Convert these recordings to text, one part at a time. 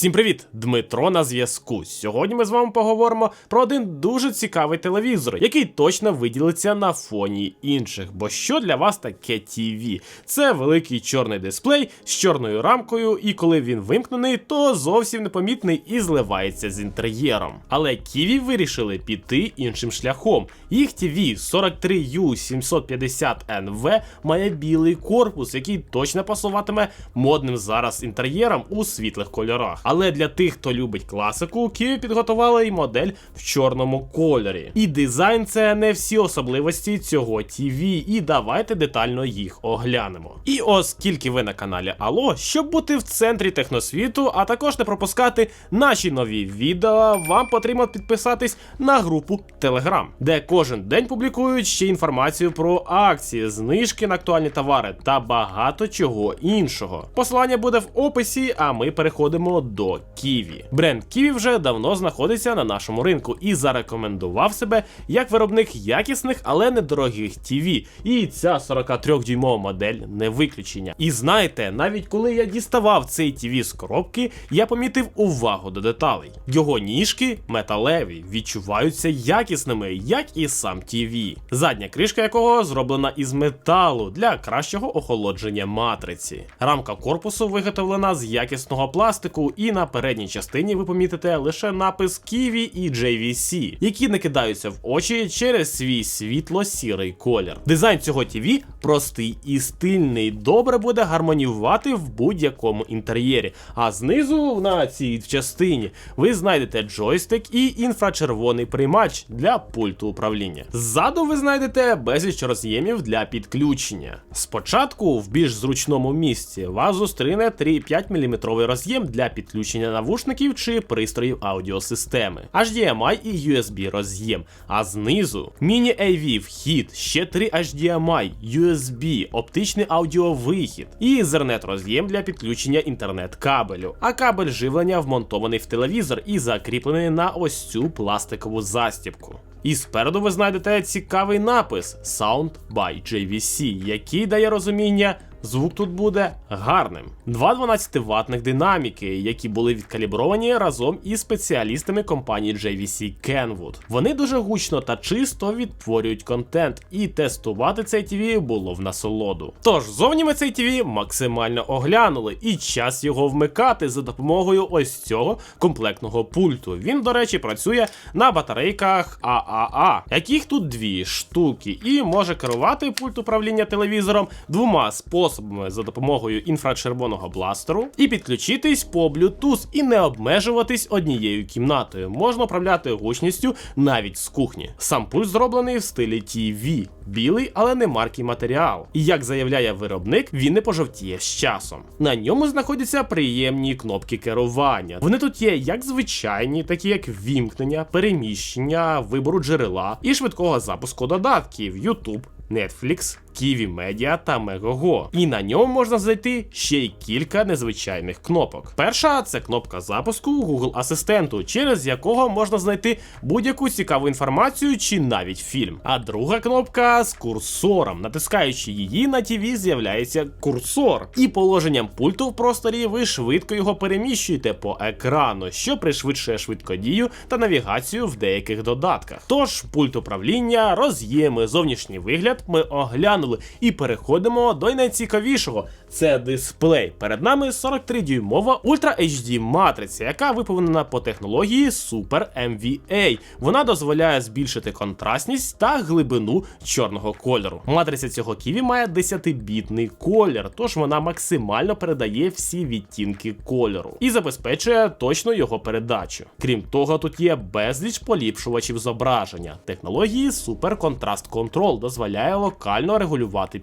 Всім привіт! Дмитро на зв'язку. Сьогодні ми з вами поговоримо про один дуже цікавий телевізор, який точно виділиться на фоні інших. Бо що для вас таке TV? Це великий чорний дисплей з чорною рамкою, і коли він вимкнений, то зовсім непомітний і зливається з інтер'єром. Але Kiwi вирішили піти іншим шляхом. Їх TV 43U750NV має білий корпус, який точно пасуватиме модним зараз інтер'єром у світлих кольорах. Але для тих, хто любить класику, Kiwi підготували і модель в чорному кольорі. І дизайн це не всі особливості цього TV, і давайте детально їх оглянемо. І оскільки ви на каналі Алло, щоб бути в центрі техносвіту, а також не пропускати наші нові відео, вам потрібно підписатись на групу Telegram, де кожен день публікують ще інформацію про акції, знижки на актуальні товари та багато чого іншого. Посилання буде в описі, а ми переходимо до Kiwi. Бренд Kiwi вже давно знаходиться на нашому ринку і зарекомендував себе як виробник якісних, але недорогих TV. І ця 43-дюймова модель не виключення. І знаєте, навіть коли я діставав цей TV з коробки, я помітив увагу до деталей. Його ніжки металеві, відчуваються якісними, як і сам TV. Задня кришка якого зроблена із металу для кращого охолодження матриці. Рамка корпусу виготовлена з якісного пластику, і на передній частині ви помітите лише напис Kiwi і JVC, які не кидаються в очі через свій світло-сірий колір. Дизайн цього TV простий і стильний, добре буде гармоніювати в будь-якому інтер'єрі. А знизу на цій частині ви знайдете джойстик і інфрачервоний приймач для пульту управління. Ззаду ви знайдете безліч роз'ємів для підключення. Спочатку в більш зручному місці вас зустріне 3,5 мм роз'єм для підключення навушників чи пристроїв аудіосистеми, HDMI і USB роз'єм. А знизу міні-AV вхід, ще 3 HDMI, USB, оптичний аудіовихід і Ethernet роз'єм для підключення інтернет-кабелю. А кабель живлення вмонтований в телевізор і закріплений на ось цю пластикову застібку. І спереду ви знайдете цікавий напис Sound by JVC, який дає розуміння. Звук тут буде гарним. Два 12 ватних динаміки, які були відкалібровані разом із спеціалістами компанії JVC Kenwood. Вони дуже гучно та чисто відтворюють контент, і тестувати цей TV було в насолоду. Тож, зовні ми цей TV максимально оглянули, і час його вмикати за допомогою ось цього комплектного пульту. Він, до речі, працює на батарейках ААА, яких тут дві штуки, і може керувати пульт управління телевізором двома способами способами за допомогою інфрачервоного бластеру, і підключитись по Bluetooth і не обмежуватись однією кімнатою. Можна управляти гучністю навіть з кухні. Сам пульт зроблений в стилі TV. Білий, але не маркий матеріал. І як заявляє виробник, він не пожовтіє з часом. На ньому знаходяться приємні кнопки керування. Вони тут є як звичайні, такі як вімкнення, переміщення, вибору джерела і швидкого запуску додатків YouTube, Netflix, Kiwi Media та Megogo. І на ньому можна знайти ще й кілька незвичайних кнопок. Перша це кнопка запуску Google Асистенту, через якого можна знайти будь-яку цікаву інформацію чи навіть фільм. А друга кнопка з курсором. Натискаючи її, на TV з'являється курсор. І положенням пульту в просторі ви швидко його переміщуєте по екрану, що пришвидшує швидкодію та навігацію в деяких додатках. Тож пульт управління, роз'єми, зовнішній вигляд ми оглянули і переходимо до найцікавішого. Це дисплей. Перед нами 43-дюймова Ultra HD матриця, яка виповнена по технології Super MVA. Вона дозволяє збільшити контрастність та глибину чорного кольору. Матриця цього Kiwi має 10-бітний колір, тож вона максимально передає всі відтінки кольору і забезпечує точно його передачу. Крім того, тут є безліч поліпшувачів зображення. Технології Super Contrast Control дозволяє локально регулювати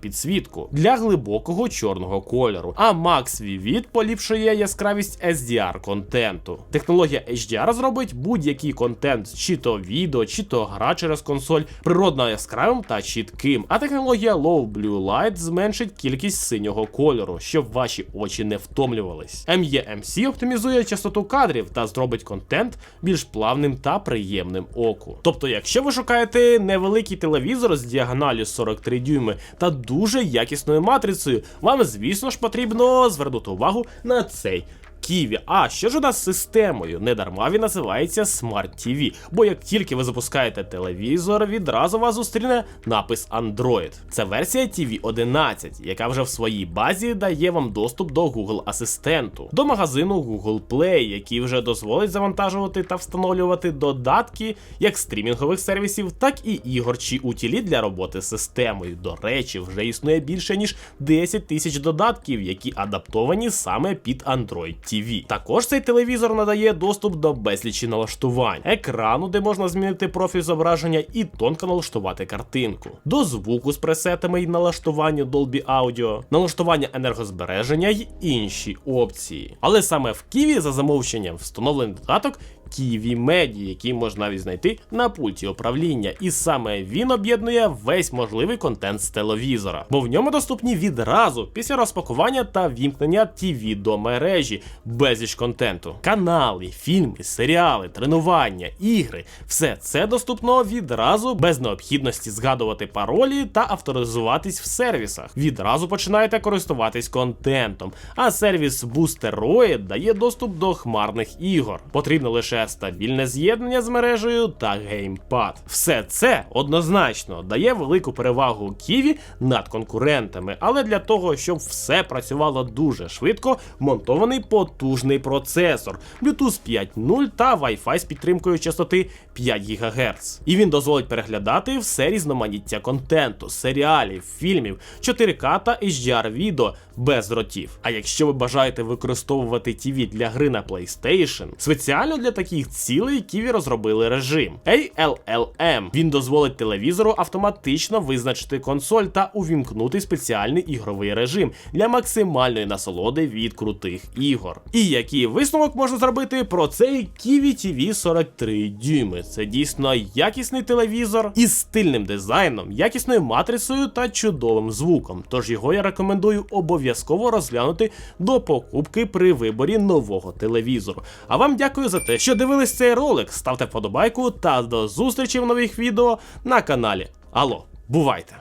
підсвітку для глибокого чорного кольору. А Max Vivid поліпшує яскравість SDR контенту. Технологія HDR зробить будь-який контент, чи то відео, чи то гра через консоль, природно яскравим та чітким. А технологія Low Blue Light зменшить кількість синього кольору, щоб ваші очі не втомлювались. MEMC оптимізує частоту кадрів та зробить контент більш плавним та приємним оку. Тобто, якщо ви шукаєте невеликий телевізор з діагоналю 43 дюйми та дуже якісною матрицею, вам, звісно ж, потрібно звернути увагу на цей Kiwi. А що ж у нас з системою? Недарма він називається Smart TV, бо як тільки ви запускаєте телевізор, відразу вас зустріне напис Android. Це версія TV 11, яка вже в своїй базі дає вам доступ до Google Асистенту, до магазину Google Play, який вже дозволить завантажувати та встановлювати додатки як стрімінгових сервісів, так і ігор чи утілі для роботи з системою. До речі, вже існує більше ніж 10 тисяч додатків, які адаптовані саме під Android TV. Також цей телевізор надає доступ до безлічі налаштувань, екрану, де можна змінити профіль зображення і тонко налаштувати картинку, до звуку з пресетами і налаштування Dolby Audio, налаштування енергозбереження й інші опції. Але саме в Ківі за замовченням встановлений додаток Kiwi Media, який можна навіть знайти на пульті управління, і саме він об'єднує весь можливий контент з телевізора, бо в ньому доступні відразу після розпакування та вімкнення TV до мережі, безліч контенту, канали, фільми, серіали, тренування, ігри. Все це доступно відразу без необхідності згадувати паролі та авторизуватись в сервісах. Відразу починаєте користуватись контентом, а сервіс Boosteroid дає доступ до хмарних ігор. Потрібно лише стабільне з'єднання з мережею та геймпад. Все це однозначно дає велику перевагу Ківі над конкурентами, але для того, щоб все працювало дуже швидко, монтований потужний процесор Bluetooth 5.0 та Wi-Fi з підтримкою частоти 5 ГГц. І він дозволить переглядати все різноманіття контенту, серіалів, фільмів, 4К та HDR відео без дротів. А якщо ви бажаєте використовувати TV для гри на PlayStation, спеціально для таких цілей Kiwi розробили режим ALLM. Він дозволить телевізору автоматично визначити консоль та увімкнути спеціальний ігровий режим для максимальної насолоди від крутих ігор. І який висновок можна зробити про цей Kiwi TV 43 дюйми? Це дійсно якісний телевізор із стильним дизайном, якісною матрицею та чудовим звуком. Тож його я рекомендую обов'язково розглянути до покупки при виборі нового телевізору. А вам дякую за те, що дивились цей ролик. Ставте вподобайку та до зустрічі в нових відео на каналі. Алло, бувайте!